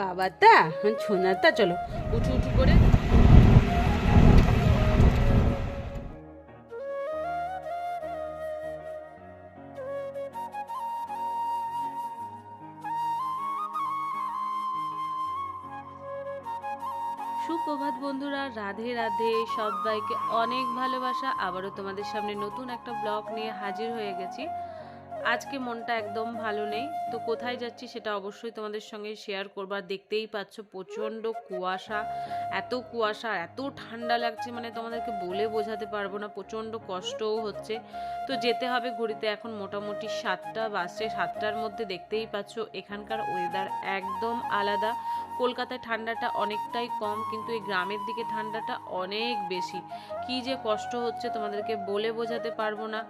বাবাটা ছোনাটা চলো। উঠু উঠু করে। সুপ্রভাত বন্ধুরা, রাধে রাধে। সবাইকে অনেক ভালোবাসা। আবারও তোমাদের সামনে নতুন একটা ব্লগ নিয়ে হাজির হয়ে গেছি। আজকে মনটা একদম ভালো নেই। তো কোথায় যাচ্ছি সেটা অবশ্যই তোমাদের সঙ্গে শেয়ার করবার দেখতেই পাচ্ছ প্রচণ্ড কুয়াশা। এত কুয়াশা, এত ঠান্ডা লাগছে মানে তোমাদেরকে বলে বোঝাতে পারব না, প্রচণ্ড কষ্টও হচ্ছে। তো যেতে হবে ঘুরিতে এখন মোটামুটি সাতটা বাসে সাতটার মধ্যে দেখতেই পাচ্ছ এখানকার ওয়েদার একদম আলাদা। কলকাতায় ঠান্ডাটা অনেকটাই কম, কিন্তু এই গ্রামের দিকে ঠান্ডাটা অনেক বেশি। কি যে কষ্ট হচ্ছে তোমাদেরকে বলে বোঝাতে পারব না।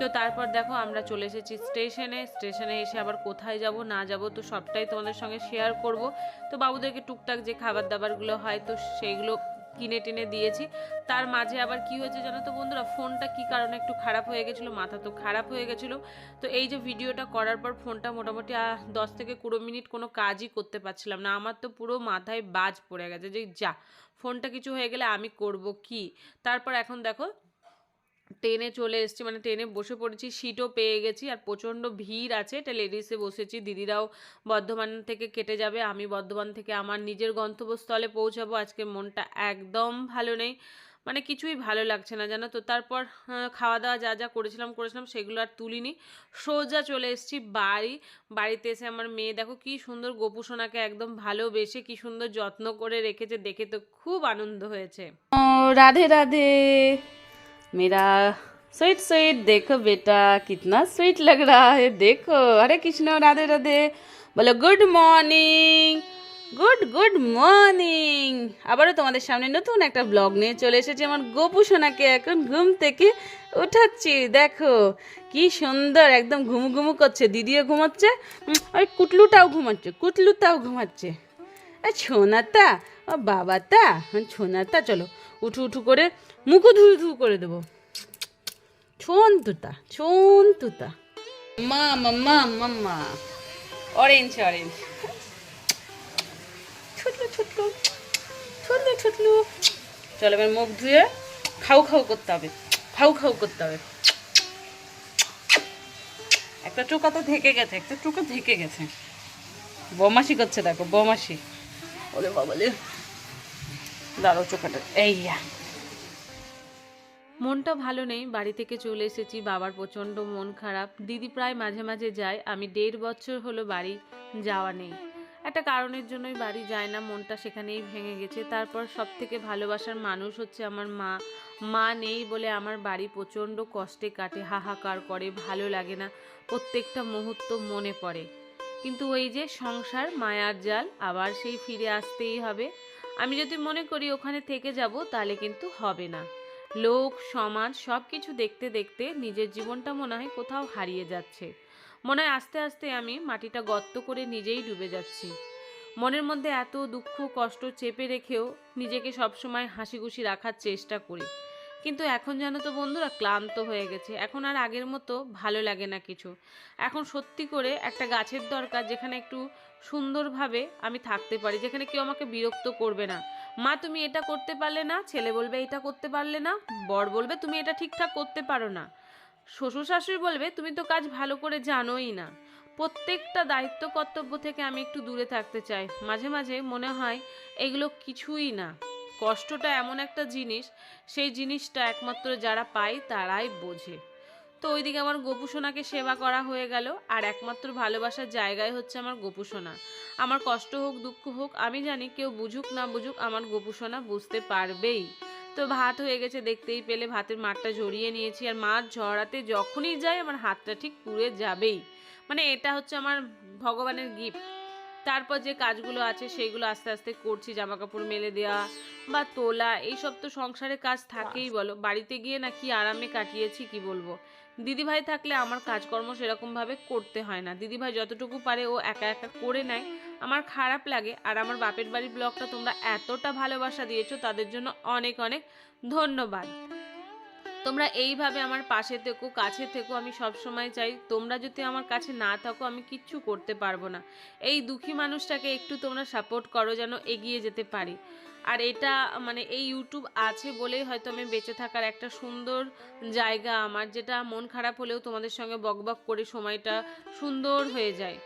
তো তারপর দেখো, আমরা চলে এসেছি স্টেশনে স্টেশনে এসে আবার কোথায় যাব, না যাব, তো সবটাই তোমাদের সঙ্গে শেয়ার করব। তো বাবুদেরকে টুকটাক যে খাবার দাবারগুলো হয়, তো সেইগুলো কিনে টেনে দিয়েছি। তার মাঝে আবার কি হয়েছে জানো তো বন্ধুরা? ফোনটা কি কারণে একটু খারাপ হয়ে গেছিল? মাথা তো খারাপ হয়ে গেছিল। তো এই যে ভিডিওটা করার পর ফোনটা মোটামুটি দশ থেকে কুড়ো মিনিট কোনো কাজই করতে পারছিলাম না। আমার তো পুরো মাথায় বাজ পড়ে গেছে যে যা, ফোনটা কিছু হয়ে গেলে আমি করব কি? তারপর এখন দেখো ট্রেনে চলে এসেছি মানে ট্রেনে বসে পড়েছি সিটও পেয়ে গেছি, আর প্রচণ্ড ভিড় আছে। এটা লেডিসে বসেছি, দিদিরাও বর্ধমান থেকে কেটে যাবে, আমি বর্ধমান থেকে আমার নিজের গন্তব্যস্থলে পৌঁছাবো। আজকে মনটা একদম ভালো নেই মানে কিছুই ভালো লাগছে না, জানো তো। তারপর খাওয়া দাওয়া যা যা করেছিলাম করেছিলাম, সেগুলো আর তুলিনি। সোজা চলে এসেছি বাড়ি, বাড়িতে এসে আমার মেয়ে, দেখো কি সুন্দর গোপুসোনাকে একদম ভালোবেসে, কি সুন্দর যত্ন করে রেখেছে, দেখে তো খুব আনন্দ হয়েছে। রাধে রাধে। मेरा स्वीट स्वीट देखो बेटा कितना स्वीट लग रहा है देखो अरे कृष्ण राधे राधे বলো good morning good good morning আবারও তোমাদের সামনে নতুন একটা ব্লগ নিয়ে চলে এসেছি আমার গোপু সোনাকে এখন ঘুম থেকে উঠাচ্ছি দেখো কি সুন্দর একদম ঘুমু ঘুমু করছে দিদিও ঘুমাচ্ছে উম, ওই কুটলুটাও ঘুমাচ্ছে কুটলুটাও ঘুমাচ্ছে এ ছোনাতা ও বাবাতা ছোনাতা চলো উঠু উঠু করে মুখো ধুয়ে ধু করে দেবো। ছন্তুতা তুতা মা মাম্মা মাম্মা অরেঞ্জ অরেঞ্জ ছুটলু ছুটলু। ছুটলু ছুটলু। চলো এবার মুখ ধুয়ে খাও খাও করতে হবে। খাও খাও করতে হবে। একটা চোকা তো ঢেকে গেছে, একটা চোকা ঢেকে গেছে। বমাসি করছে দেখো, বমাসি। ওলে বাবালে। দাঁড়ো চোখাটা। এই ইয়া মনটা ভালো নেই, বাড়ি থেকে চলে এসেছি, বাবার প্রচণ্ড মন খারাপ। দিদি প্রায় মাঝে মাঝে যায়, আমি দেড় বছর হলো বাড়ি যাওয়া নেই। একটা কারণের জন্যই বাড়ি যায় না, মনটা সেখানেই ভেঙে গেছে। তারপর সব থেকে ভালোবাসার মানুষ হচ্ছে আমার মা। মা নেই বলে আমার বাড়ি প্রচণ্ড কষ্টে কাটে, হাহাকার করে, ভালো লাগে না, প্রত্যেকটা মুহূর্ত মনে পড়ে। কিন্তু ওই যে সংসার, মায়ার জাল, আবার সেই ফিরে আসতেই হবে। আমি যদি মনে করি ওখানে থেকে যাব, তাহলে কিন্তু হবে না। লোক, সমাজ সব কিছু দেখতে দেখতে নিজের জীবনটা মনে হয় কোথাও হারিয়ে যাচ্ছে। মনে হয় আস্তে আস্তে আমি মাটিটা গর্ত করে নিজেই ডুবে যাচ্ছি। মনের মধ্যে এত দুঃখ, কষ্ট চেপে রেখেও নিজেকে সবসময় হাসি খুশি রাখার চেষ্টা করি। কিন্তু এখন জানো তো বন্ধুরা, ক্লান্ত হয়ে গেছে। এখন আর আগের মতো ভালো লাগে না কিছু। এখন সত্যি করে একটা গাছের দরকার যেখানে একটু সুন্দরভাবে আমি থাকতে পারি, যেখানে কেউ আমাকে বিরক্ত করবে না। মা, তুমি এটা করতে পারলে না, ছেলে বলবে এটা করতে পারলে না, বর বলবে তুমি এটা ঠিকঠাক করতে পারো না। শ্বশুর শাশুড়ি বলবে তুমি তো কাজ ভালো করে জানোই না। প্রত্যেকটা দায়িত্ব কর্তব্য থেকে আমি একটু দূরে থাকতে চাই। মাঝে মাঝে মনে হয় এগুলো কিছুই না। কষ্টটা এমন একটা জিনিস, সেই জিনিসটা একমাত্র যারা পায় তারাই বোঝে। তো ওইদিকে আমার গোপুসোনাকে সেবা করা হয়ে গেল আর একমাত্র ভালোবাসার জায়গায় হচ্ছে আমার গোপুসোনা আমার কষ্ট হোক দুঃখ হোক আমি জানি কেউ বুঝুক না বুঝুক আমার গোপুসোনা বুঝতে পারবেই। তো ভাত হয়ে গেছে দেখতেই পেলে ভাতের মাঠটা ঝরিয়ে নিয়েছি আর মাছ ঝরাতে যখনই যায় আমার হাতটা ঠিক পুড়ে যাবেই। মানে এটা হচ্ছে আমার ভগবানের গিফট তারপর যে কাজগুলো আছে সেইগুলো আস্তে আস্তে করছি জামা কাপড় মেলে দেওয়া বা তোলা এইসব তো সংসারে কাজ থাকেই বলো। বাড়িতে গিয়ে না কি আরামে কাটিয়েছি কি বলব? দিদিভাই থাকলে আমার কাজকর্ম সেরকমভাবে করতে হয় না। দিদিভাই যতটুকু পারে ও একা একা করে নেয়। আমার খারাপ লাগে আর আমার বাপের বাড়ির ব্লগটা তোমরা এতটা ভালোবাসা দিয়েছ, তাদের জন্য অনেক অনেক ধন্যবাদ। তোমরা এইভাবে আমার পাশে থেকো, কাছে থেকো, আমি সব সময় চাই তোমরা যদি আমার কাছে না থাকো, আমি কিচ্ছু করতে পারব না। এই দুঃখী মানুষটাকে একটু তোমরা সাপোর্ট করো যেন এগিয়ে যেতে পারি। আর এটা মানে এই ইউটিউব আছে বলেই হয়তো আমি বেঁচে থাকার একটা সুন্দর জায়গা আমার, যেটা মন খারাপ হলেও তোমাদের সঙ্গে বকবক করে সময়টা সুন্দর হয়ে যায়।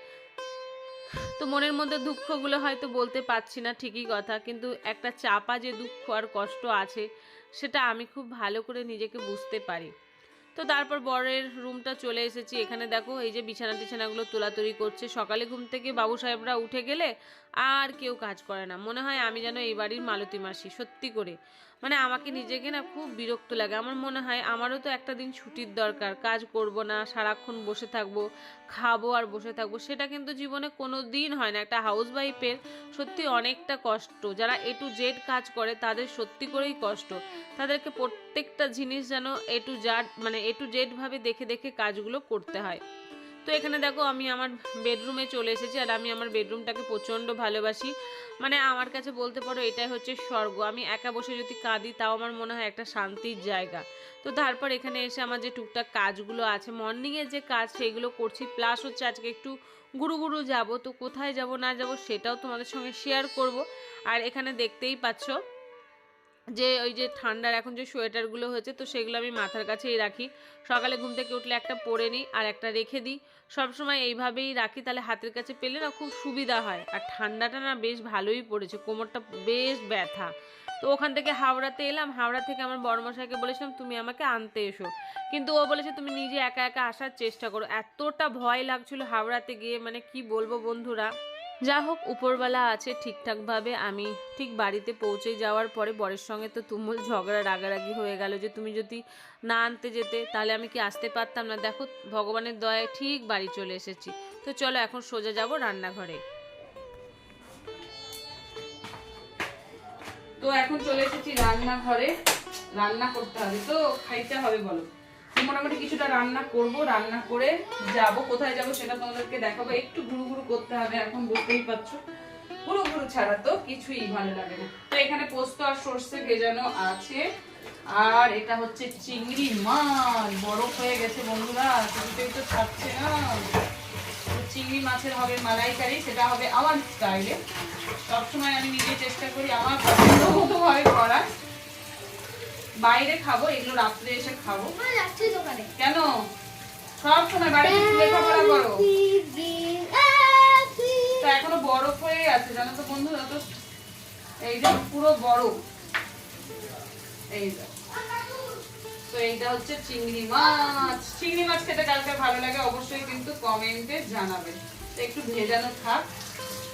তো মনের মধ্যে দুঃখগুলো হয়তো বলতে পারছি না ঠিকই কথা, কিন্তু একটা চাপা যে দুঃখ আর কষ্ট আছে, সেটা আমি খুব ভালো করে নিজেকে বুঝতে পারি। তো তারপর বরের রুমটা চলে এসেছি। এখানে দেখো, এই যে বিছানা টিছানাগুলো তোলাতুলি করছে। সকালে ঘুম থেকে বাবু সাহেবরা উঠে গেলে আর কেউ কাজ করে না। মনে হয় আমি যেন এই বাড়ির মালতী মাসি, সত্যি করে। মানে আমাকে নিজেকে না খুব বিরক্ত লাগে। আমার মনে হয় আমারও তো একটা দিন ছুটির দরকার। কাজ করব না, সারাক্ষণ বসে থাকব, খাব আর বসে থাকব, সেটা কিন্তু জীবনে কোনো দিন হয় না। একটা হাউস ওয়াইফের সত্যি অনেকটা কষ্ট। যারা এ টু জেড কাজ করে, তাদের সত্যি করেই কষ্ট। তাদেরকে প্রত্যেকটা জিনিস যেন এ টু জাড মানে এ টু জেড ভাবে দেখে দেখে কাজগুলো করতে হয়। তো এখানে দেখো আমি আমার বেডরুমে চলে এসেছি আর আমি আমার বেডরুমটাকে প্রচণ্ড ভালোবাসি। মানে আমার কাছে বলতে পারো এটাই হচ্ছে স্বর্গ। আমি একা বসে যদি কাঁদি, তাও আমার মনে হয় একটা শান্তির জায়গা। তো তারপর এখানে এসে আমার যে টুকটাক কাজগুলো আছে মর্নিংয়ের যে কাজ সেইগুলো করছি। প্লাস হচ্ছে আজকে একটু গুরু গুরু যাব। তো কোথায় যাব না যাব সেটাও তোমাদের সঙ্গে শেয়ার করব। আর এখানে দেখতেই পাচ্ছ যে ওই যে ঠান্ডার এখন যে সোয়েটারগুলো হয়েছে, তো সেগুলো আমি মাথার কাছেই রাখি। সকালে ঘুম থেকে উঠলে একটা পরে নিই আর একটা রেখে দিই। সবসময় এইভাবেই রাখি, তাহলে হাতের কাছে পেলে না খুব সুবিধা হয়। আর ঠান্ডাটা না বেশ ভালোই পড়েছে, কোমরটা বেশ ব্যথা। তো ওখান থেকে হাওড়াতে এলাম, হাওড়া থেকে আমার বড়মশাইকে বলেছিলাম, তুমি আমাকে আনতে এসো। কিন্তু ও বলেছে, তুমি নিজে একা একা আসার চেষ্টা করো। এতটা ভয় লাগছিল হাওড়াতে গিয়ে মানে কি বলব বন্ধুরা? যা হোক উপরবেলা আছে ঠিকঠাকভাবে। আমি ঠিক বাড়িতে পৌঁছে যাওয়ার পরে বরের সঙ্গে তো তুমুল ঝগড়া, রাগারাগি হয়ে গেল যে তুমি যদি না আনতে যেতে, তাহলে আমি কি আসতে পারতাম না? দেখো, ভগবানের দয়ায় ঠিক বাড়ি চলে এসেছি। তো চলো, এখন সোজা যাব রান্নাঘরে। তো এখন চলে এসেছি রান্নাঘরে। রান্না করতে হবে তো, খাইতে হবে বলো। মোটামুটি কিছুটা রান্না করব, রান্না করে যাব, কোথায় যাব সেটা তোমাদেরকে দেখাবো। একটু ঘুরু ঘুরু করতে হবে, এখন বুঝতেই পারছ। ঘুরু ঘুরু ছাড়া তো কিছুই ভালো লাগে না। তো এখানে পোস্ত আর সর্ষে ভেজানো আছে। আর এটা হচ্ছে চিংড়ি মাছ। বরফ হয়ে গেছে বন্ধুরা, কিছুতেই তো থাকছে না। চিংড়ি মাছের হবে মালাইকারি, সেটা হবে আমার স্টাইলে সবসময় আমি নিজে চেষ্টা করি আমার পছন্দ মতো ভাবে করার। বাইরে খাব এগুলো রাত্রে এসে খাব। দোকানে। কেন? সব সময় বাড়িতে লেখাপড়া করো। তো এখনও বরফ হয়ে আছে জানো তো বন্ধুরা তো? এই যে পুরো বরফ। এই যে। তো এইটা হচ্ছে চিংড়ি মাছ। চিংড়ি মাছ খেতে কালকে ভালো লাগে অবশ্যই কিন্তু কমেন্টে জানাবেন। তো একটু ভেজানো থাক।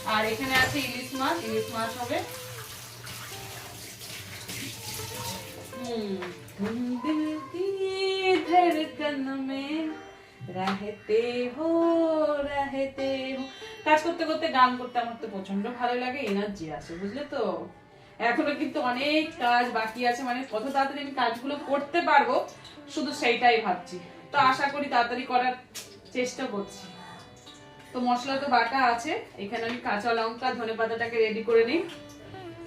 আর এখানে আছে ইলিশ মাছ ইলিশ মাছ হবে। तुम दिल की धड़कन में रहते हो रहते हो কাজ করতে করতে গান করতে আমার তো প্রচন্ড ভালো লাগে এনার্জি আছে বুঝলে তো এখনো কিন্তু অনেক কাজ বাকি আছে মানে কত তাড়াতাড়ি আমি কাজগুলো করতে পারবো শুধু সেইটাই ভাবছি তো আশা করি তাড়াতাড়ি করার চেষ্টা করছি তো মশলা তো বাটা আছে এখানে আমি কাঁচা লঙ্কা ধনে পাতাটাকে রেডি করে নিই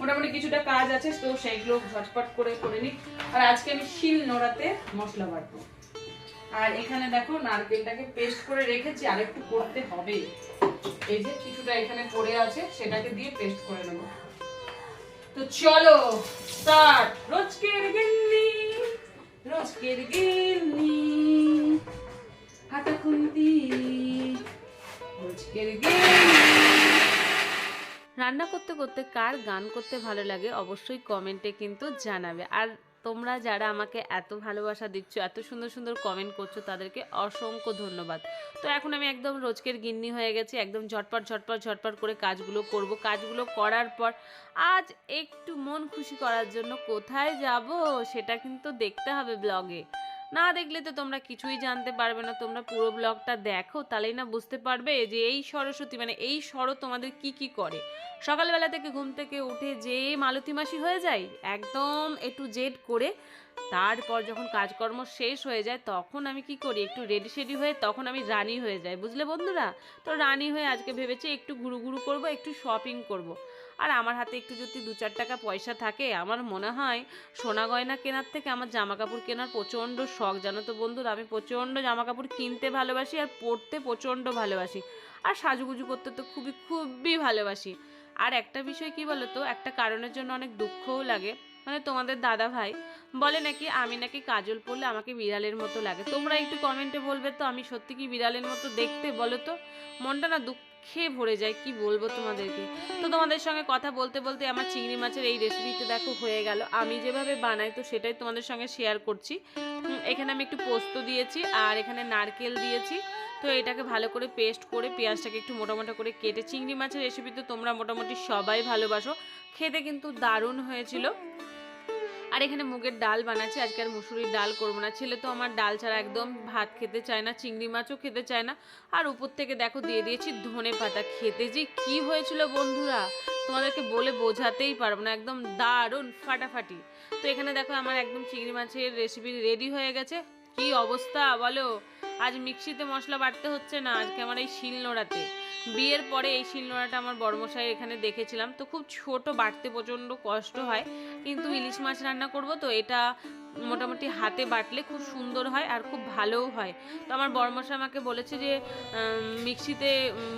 মোটামুটি কিছুটা কাজ আছে, তো সেইগুলো ঝটপট করে করে নিই আর আজকে আমি শিল নোড়াতে মশলা বাটবো। আর এখানে দেখো নারকেলটাকে পেস্ট করে রেখেছি, আর একটু করতে হবে। এই যে কিছুটা এখানে পড়ে আছে, সেটাকে দিয়ে পেস্ট করে নেব। তো চলো, স্টার্ট। রোজকের গিন্নি রোজকের গিন্নি, হাতা খুন্তি। রোজকের গিন্নি। রান্না করতে করতে কার গান করতে ভালো লাগে অবশ্যই কমেন্টে কিন্তু জানাবে। আর তোমরা যারা আমাকে এত ভালোবাসা দিচ্ছ, এত সুন্দর সুন্দর কমেন্ট করছ, তাদেরকে অসংখ্য ধন্যবাদ। তো এখন আমি একদম রোজকের গিন্নি হয়ে গেছি, একদম ঝটপট ঝটপট ঝটপট করে কাজগুলো করব। কাজগুলো করার পর আজ একটু মন খুশি করার জন্য কোথায় যাব সেটা কিন্তু দেখতে হবে ব্লগে। না দেখলে তো তোমরা কিছুই জানতে পারবে না, তোমরা পুরো ব্লগটা দেখো, তাহলেই না বুঝতে পারবে যে এই সরস্বতী মানে এই সরো তোমাদের কি কি করে। সকালবেলা থেকে ঘুম থেকে উঠে যে মালতী মাসি হয়ে যায়, একদম একটু জেড করে তারপর যখন কাজকর্ম শেষ হয়ে যায়, তখন আমি কি করি? একটু রেডি সেডি হয়ে তখন আমি রানী হয়ে যাই। বুঝলে বন্ধুরা? তো রানী হয়ে আজকে ভেবেছি একটু ঘুরু ঘুরু করব, একটু শপিং করব। আর আমার হাতে একটু যদি দু চার টাকা পয়সা থাকে, আমার মনে হয় সোনা গয়না কেনার থেকে আমার জামা কাপড় কেনার প্রচণ্ড শখ। জানো তো বন্ধুরা, আমি প্রচণ্ড জামা কাপড় কিনতে ভালোবাসি আর পরতে প্রচণ্ড ভালোবাসি। আর সাজুগুজু করতে তো খুবই খুবই ভালোবাসি। আর একটা বিষয় কি বলতো? একটা কারণের জন্য অনেক দুঃখও লাগে। মানে তোমাদের দাদা ভাই বলে নাকি আমি নাকি কাজল পরলে আমাকে বিড়ালের মতো লাগে। তোমরা একটু কমেন্টে বলবে তো আমি সত্যি কি বিড়ালের মতো দেখতে, বলো তো? মনটা না দুঃখে ভরে যায়, কি বলব তোমাদেরকে? তো তোমাদের সঙ্গে কথা বলতে বলতে আমার চিংড়ি মাছের এই রেসিপিটা দেখো হয়ে গেল। আমি যেভাবে বানাই তো সেটাই তোমাদের সঙ্গে শেয়ার করছি। এখানে আমি একটু পোস্ত দিয়েছি আর এখানে নারকেল দিয়েছি। তো এটাকে ভালো করে পেস্ট করে পেঁয়াজটাকে একটু মোটা মোটা করে কেটে, চিংড়ি মাছের রেসিপি তো তোমরা মোটামুটি সবাই ভালোবাসো। খেতে কিন্তু দারুণ হয়েছিল। আর এখানে মুগের ডাল বানাচ্ছি, আজকে আর মুসুরির ডাল করব না। ছেলে তো আমার ডাল ছাড়া একদম ভাত খেতে চায় না, চিংড়ি মাছও খেতে চায় না। আর উপর থেকে দেখো দিয়ে দিয়েছি ধনে পাতা। খেতে যে কি হয়েছিল বন্ধুরা? তোমাদেরকে বলে বোঝাতেই পারব না, একদম দারুণ, ফাটাফাটি। তো এখানে দেখো আমার একদম চিংড়ি মাছের রেসিপি রেডি হয়ে গেছে। কি অবস্থা বলো? আজ মিক্সিতে মশলা বাটতে হচ্ছে না, আজকে আমার এই শিল নোড়াতে বিয়ের পরে এই শিলনোড়াটা আমার বড়মশাই এখানে দেখেছিলাম। তো খুব ছোট বাটতে প্রচণ্ড কষ্ট হয়। কিন্তু ইলিশ মাছ রান্না করব, তো এটা মোটামুটি হাতে বাটলে খুব সুন্দর হয় আর খুব ভালোও হয়। তো আমার বড়মশাই আমাকে বলেছে যে মিক্সিতে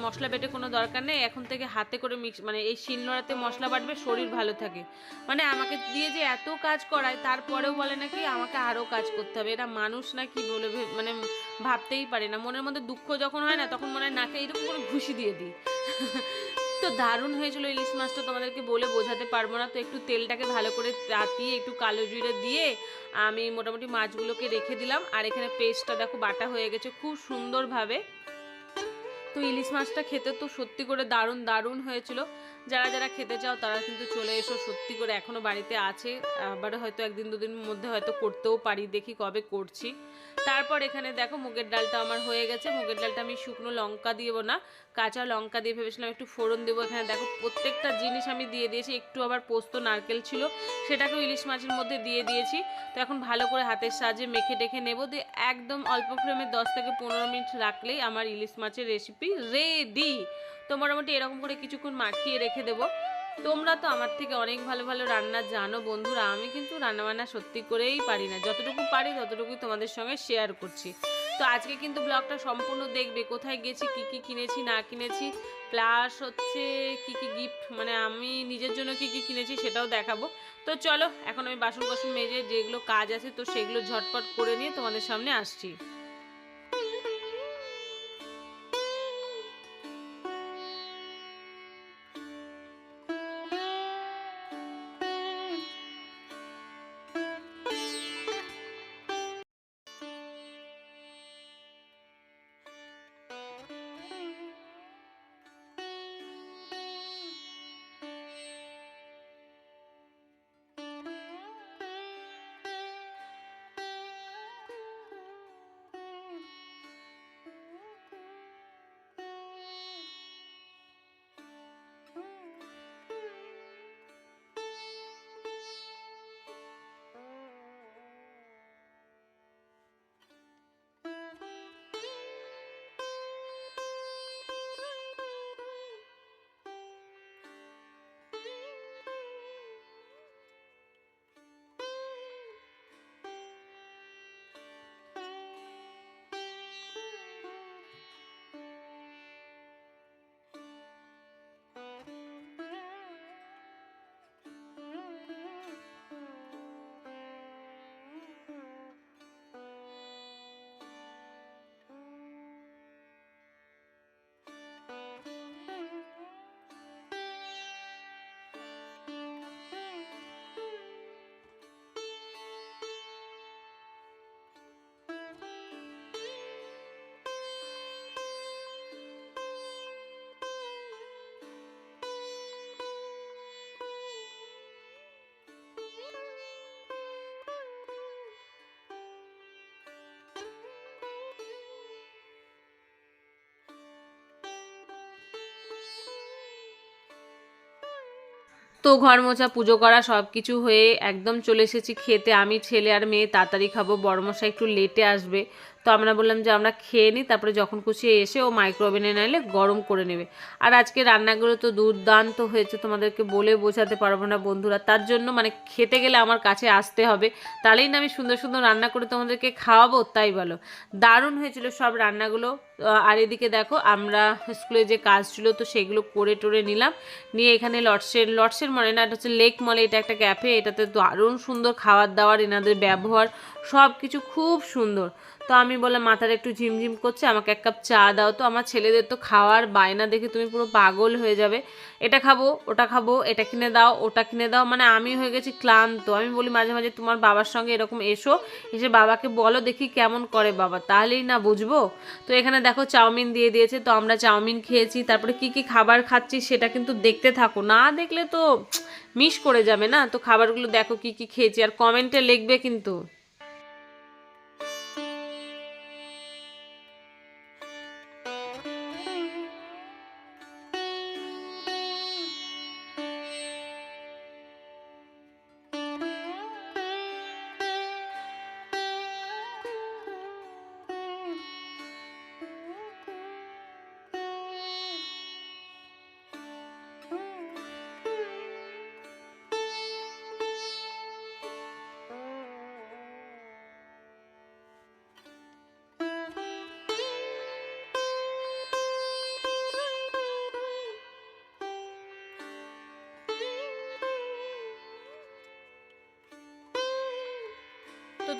মশলা বেটে কোনো দরকার নেই। এখন থেকে হাতে করে মিক্স মানে এই শিলনোড়াতে মশলা বাটবে, শরীর ভালো থাকে। মানে আমাকে দিয়ে যে এত কাজ করায়, তারপরেও বলে নাকি আমাকে আরও কাজ করতে হবে। এটা মানুষ না কি বলে মানে ভাবতেই পারে না। মনের মধ্যে দুঃখ যখন হয় না, তখন মনে হয় নাকে এরকম করে ঘুষি দিয়ে দিই। তো দারুণ হয়েছিল ইলিশ মাছটা তোমাদেরকে বলে বোঝাতে পারব না। তো একটু তেলটাকে ভালো করে তাতিয়ে, একটু কালো জিরে দিয়ে আমি মোটামুটি মাছগুলোকে রেখে দিলাম। আর এখানে পেস্টটা দেখো বাটা হয়ে গেছে খুব সুন্দরভাবে। তো ইলিশ মাছটা খেতে তো সত্যি করে দারুণ দারুণ হয়েছিল। যারা যারা খেতে চাও তারা কিন্তু চলে এসো। সত্যি করে এখনও বাড়িতে আছে। আবার হয়তো একদিন দুদিনের মধ্যে হয়তো করতেও পারি। দেখি কবে করছি। তারপর এখানে দেখো মুগের ডালটা আমার হয়ে গেছে। মুগের ডালটা আমি শুকনো লঙ্কা দিব না। কাঁচা লঙ্কা দিয়ে ভেবেছিলাম একটু ফোড়ন দেবো। এখানে দেখো প্রত্যেকটা জিনিস আমি দিয়ে দিয়েছি। একটু আবার পোস্ত, নারকেল ছিল। সেটাকেও ইলিশ মাছের মধ্যে দিয়ে দিয়েছি। তো এখন ভালো করে হাতের সাহায্যে মেখে টেখে নেব। দিয়ে একদম অল্প ফ্লেমে দশ থেকে পনেরো মিনিট রাখলেই আমার ইলিশ মাছের রেসিপি রেডি তো মোটামুটি এরকম করে কিছুক্ষণ মাখিয়ে রেখে দেবো। তোমরা তো আমার থেকে অনেক ভালো ভালো রান্না জানো বন্ধুরা, আমি কিন্তু রান্নাবান্না সত্যি করেই পারি না। যতটুকু পারি ততটুকুই তোমাদের সঙ্গে শেয়ার করছি। তো আজকে কিন্তু ব্লগটা সম্পূর্ণ দেখবে, কোথায় গেছি, কি কি কিনেছি, না কিনেছি প্লাস হচ্ছে কি কি গিফট মানে আমি নিজের জন্য কি কি কিনেছি সেটাও দেখাবো। তো চলো, এখন আমি বাসন কোসন মেজে যেগুলো কাজ আছে তো সেগুলো ঝটপট করে নিয়ে তোমাদের সামনে আসছি। তো ঘর মোছা পুজো করা সব কিছু হয়ে একদম চলে এসেছি খেতে। আমি, ছেলে আর মেয়ে, তাড়াতাড়ি খাব। বড়মশাই একটু লেটে আসবে। তো আমরা বললাম যে আমরা খেয়ে নিই, তারপরে যখন খুশি এসে ও মাইক্রো ওভেনে নাইলে গরম করে নেবে। আর আজকে রান্নাগুলো তো দুর্দান্ত হয়েছে, তোমাদেরকে বলে বোঝাতে পারব না বন্ধুরা। তার জন্য মানে খেতে গেলে আমার কাছে আসতে হবে। তাহলেই না আমি সুন্দর সুন্দর রান্না করে তোমাদেরকে খাওয়াবো, তাই বলো। দারুণ হয়েছিল সব রান্নাগুলো। আর এদিকে দেখো, আমরা স্কুলে যে কাজ ছিল তো সেগুলো করে টোরে নিলাম। নিয়ে এখানে লর্ডসের লর্ডসের মনে না, এটা হচ্ছে লেক মলে, এটা একটা ক্যাফে, এটাতে দারুণ সুন্দর খাবার দাবার এনাদের ব্যবহার সব কিছু খুব সুন্দর। তো আমি বললাম, মাথাটা একটু ঝিমঝিম করছে, আমাকে এক কাপ চা দাও তো। আমার ছেলেদের তো খাওয়ার বায়না দেখে তুমি পুরো পাগল হয়ে যাবে। এটা খাব, ওটা খাব, এটা কিনে দাও, ওটা কিনে দাও। মানে আমি হয়ে গেছি ক্লান্ত। আমি বলি, মাঝে মাঝে তোমার বাবার সঙ্গে এরকম এসো, এসে বাবাকে বলো, দেখি কেমন করে বাবা। তাহলেই না বুঝব? তো এখানে দেখো চাউমিন দিয়ে দিয়েছে, তো আমরা চাউমিন খেয়েছি। তারপরে কি কি খাবার খাচ্ছি সেটা কিন্তু দেখতে থাকো। না দেখলে তো মিস করে যাবে না? তো খাবারগুলো দেখো কি কি খেয়েছি, আর কমেন্টে লিখবে কিন্তু।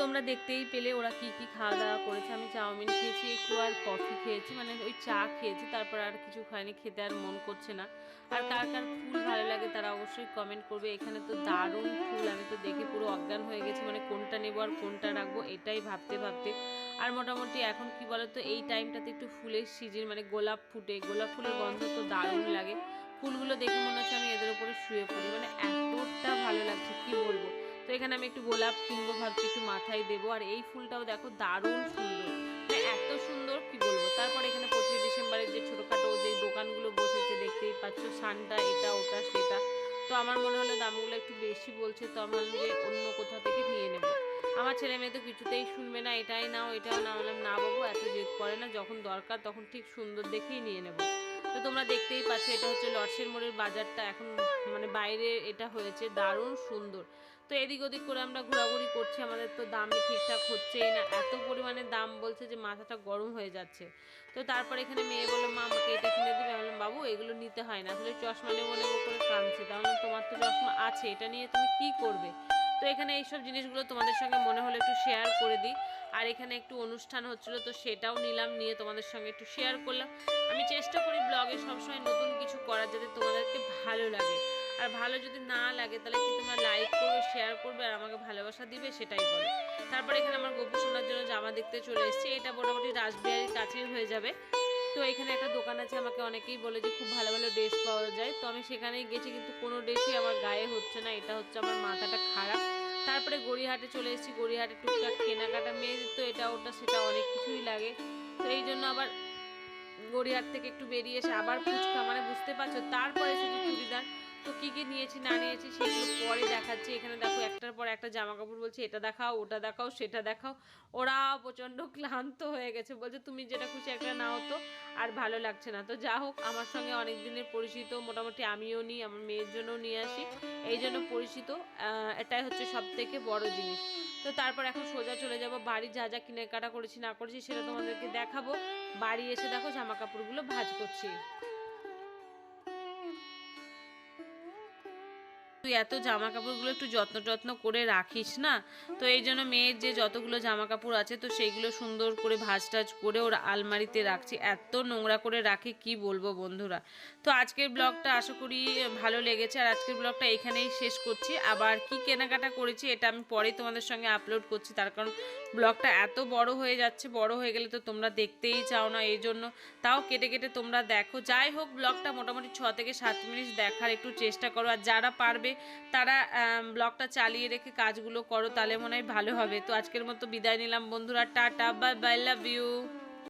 তোমরা দেখতেই পেলে ওরা কি কি খাওয়া দাওয়া করেছে। আমি চাউমিন খেয়েছি, একটু আর কফি খেয়েছি মানে ওই চা খেয়েছি, তারপর আর কিছু খাইনি, খেতে আর মন করছে না। আর কার কার ফুল ভালো লাগে তারা অবশ্যই কমেন্ট করবে। এখানে তো দারুণ ফুল, আমি তো দেখে পুরো অজ্ঞান হয়ে গেছি মানে কোনটা নেব আর কোনটা রাখব, এটাই ভাবতে ভাবতে। আর মোটামুটি এখন কি বলতো, এই টাইমটাতে একটু ফুলের সিজন মানে গোলাপ ফুটে, গোলাপ ফুলের গন্ধ তো দারুণ লাগে। ফুলগুলো দেখে মনে হচ্ছে আমি এদের উপরে শুয়ে পড়ি মানে এতটা ভালো লাগছে, কি বলব? তো এখানে আমি একটু গোলাপ কিনবো, ভাবছি একটু মাথায় দেবো। আর এই ফুলটাও দেখো দারুণ সুন্দর। মানে এত সুন্দর, কি বলব? তারপর এখানে পঁচিশে ডিসেম্বরের যে ছোটোখাটো যে দোকানগুলো বসেছে, দেখতেই পাচ্ছ, সানটা, এটা, ওটা, সেটা। তো আমার মনে হলো দামগুলো একটু বেশি বলছে, তো আমার যে অন্য কোথাও থেকে নিয়ে নেব। আমার ছেলে মেয়ে তো কিছুতেই শুনবে না, এটাই নাও, এটাও না বললাম, না বাবু, এত জেদ করে না, যখন দরকার তখন ঠিক সুন্দর দেখেই নিয়ে নেব। তো তোমরা দেখতেই পাচ্ছ, এটা হচ্ছে লর্ডসের মোড়ের বাজারটা, এখন মানে বাইরে এটা হয়েছে, দারুণ সুন্দর। তো এদিক ওদিক করে আমরা ঘোরাঘুরি করছি, আমাদের তো দামে ঠিকঠাক হচ্ছেই না। এত পরিমাণে দাম বলছে যে মাথাটা গরম হয়ে যাচ্ছে। তো তারপর এখানে মেয়ে বলল, মা, আমাকে এটা কিনে দিবে? আমি বললাম, বাবু, এগুলো নিতে হয় না। আসলে চশমা নেব নেব করে কাঁদছে। তাহলে তোমার তো চশমা আছে, এটা নিয়ে তুমি কি করবে? তো এখানে এইসব জিনিসগুলো তোমাদের সঙ্গে মনে হলো একটু শেয়ার করে দিই। আর এখানে একটু অনুষ্ঠান হচ্ছিল, তো সেটাও নিলাম, নিয়ে তোমাদের সঙ্গে একটু শেয়ার করলাম। আমি চেষ্টা করি ব্লগে সবসময় নতুন কিছু করার যাতে তোমাদেরকে ভালো লাগে। আর ভালো যদি না লাগে, তাহলে কি তোমরা লাইক করবে শেয়ার করবে আর আমাকে ভালোবাসা দিবে, সেটাই বলো। তারপর এখানে আমার গোপু শোনার জন্য জামা দেখতে চলে এসেছি। এটা মোটামুটি রাসবিহারির কাছেই হয়ে যাবে। তো এখানে একটা দোকান আছে, আমাকে অনেকেই বলে যে খুব ভালো ভালো ড্রেস পাওয়া যায়। তো আমি সেখানেই গেছি, কিন্তু কোনো ড্রেসই আমার গায়ে হচ্ছে না। এটা হচ্ছে আমার মাথাটা খারাপ। তারপরে গড়িয়াহাটে চলে এসেছি। গড়িয়াহাটে টুকটাক কেনাকাটা মেয়েদের তো এটা ওটা সেটা অনেক কিছুই লাগে। তো এই জন্য আবার গড়িয়াহাট থেকে একটু বেরিয়ে এসে আবার ফুচকা মানে বুঝতে পারছ? তারপরে এসেছি চুড়িদার। তো কি কি নিয়েছি, না নিয়েছি সেগুলো পরে দেখাচ্ছি। এখানে দেখো একটার পর একটা জামা কাপড় বলছে, এটা দেখাও, ওটা দেখাও, সেটা দেখাও। ওরা প্রচণ্ড ক্লান্ত হয়ে গেছে, বলছে, তুমি যেটা খুশি একটা নাও তো, আর ভালো লাগছে না। তো যা হোক, আমার সঙ্গে অনেক দিনের পরিচিত, মোটামুটি আমিও নিই, আমার মেয়ের জন্যও নিয়ে আসি, এই জন্য পরিচিত। এটাই হচ্ছে সব থেকে বড় জিনিস। তো তারপর এখন সোজা চলে যাব, বাড়ি যা যা কেনাকাটা করেছি, না করেছি, সেটা তোমাদেরকে দেখাবো। বাড়ি এসে দেখো জামা কাপড়গুলো ভাঁজ করছি। তুই এত জামা কাপড়গুলো একটু যত্ন টত্ন করে রাখিস না? তো এই জন্য মেয়ের যে যতগুলো জামা কাপড় আছে, তো সেইগুলো সুন্দর করে ভাজ টাজ করে ওর আলমারিতে রাখছি। এত নোংরা করে রাখে, কি বলব বন্ধুরা? তো আজকের ব্লগটা আশা করি ভালো লেগেছে। আর আজকের ব্লগটা এখানেই শেষ করছি। আবার কি কেনাকাটা করেছি এটা আমি পরে তোমাদের সঙ্গে আপলোড করছি। তার কারণ ব্লগটা এত বড় হয়ে যাচ্ছে, বড় হয়ে গেলে তো তোমরা দেখতেই চাও না, এই জন্য তাও কেটে কেটে তোমরা দেখো। যাই হোক, ব্লগটা মোটামুটি ছ থেকে সাত মিনিট দেখার একটু চেষ্টা করো। আর যারা পারবে তারা ব্লগটা চালিয়ে রেখে কাজগুলো করো, তাহলে মনে হয় ভালো হবে। তো আজকের মতো বিদায় নিলাম বন্ধুরা, tata, bye bye love you